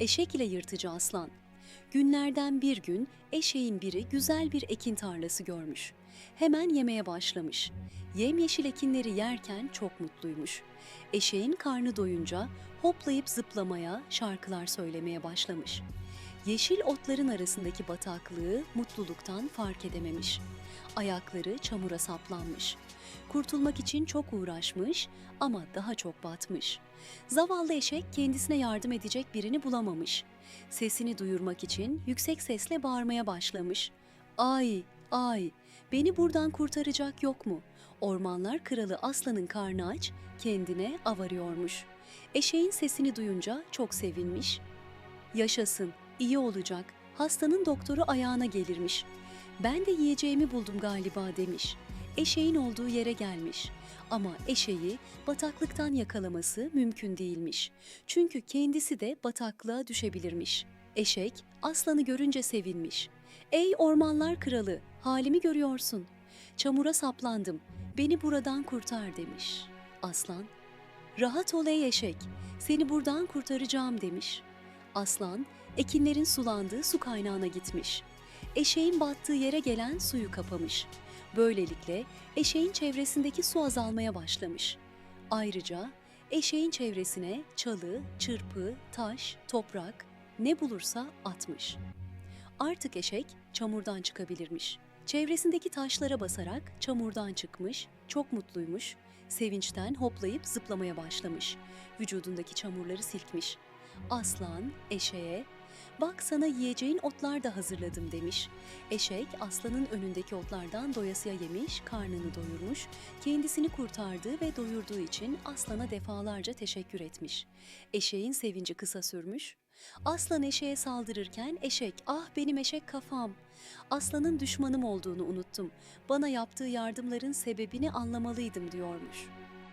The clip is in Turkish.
Eşek ile yırtıcı aslan. Günlerden bir gün eşeğin biri güzel bir ekin tarlası görmüş. Hemen yemeye başlamış. Yemyeşil ekinleri yerken çok mutluymuş. Eşeğin karnı doyunca hoplayıp zıplamaya, şarkılar söylemeye başlamış. Yeşil otların arasındaki bataklığı mutluluktan fark edememiş. Ayakları çamura saplanmış. Kurtulmak için çok uğraşmış ama daha çok batmış. Zavallı eşek kendisine yardım edecek birini bulamamış. Sesini duyurmak için yüksek sesle bağırmaya başlamış. Ay, ay, beni buradan kurtaracak yok mu? Ormanlar kralı aslanın karnı aç, kendine av arıyormuş. Eşeğin sesini duyunca çok sevinmiş. Yaşasın, iyi olacak. Hastanın doktoru ayağına gelirmiş. Ben de yiyeceğimi buldum galiba demiş. Eşeğin olduğu yere gelmiş. Ama eşeği bataklıktan yakalaması mümkün değilmiş. Çünkü kendisi de bataklığa düşebilirmiş. Eşek aslanı görünce sevinmiş. Ey ormanlar kralı, halimi görüyorsun. Çamura saplandım. Beni buradan kurtar demiş. Aslan, rahat ol ey eşek. Seni buradan kurtaracağım demiş. Aslan, ekinlerin sulandığı su kaynağına gitmiş. Eşeğin battığı yere gelen suyu kapamış. Böylelikle eşeğin çevresindeki su azalmaya başlamış. Ayrıca eşeğin çevresine çalı, çırpı, taş, toprak ne bulursa atmış. Artık eşek çamurdan çıkabilirmiş. Çevresindeki taşlara basarak çamurdan çıkmış, çok mutluymuş, sevinçten hoplayıp zıplamaya başlamış. Vücudundaki çamurları silkmiş. Aslan eşeğe Bak sana yiyeceğin otlar da hazırladım demiş. Eşek aslanın önündeki otlardan doyasıya yemiş, karnını doyurmuş, kendisini kurtardığı ve doyurduğu için aslana defalarca teşekkür etmiş. Eşeğin sevinci kısa sürmüş. Aslan eşeğe saldırırken eşek, ah benim eşek kafam. Aslanın düşmanım olduğunu unuttum. Bana yaptığı yardımların sebebini anlamalıydım diyormuş.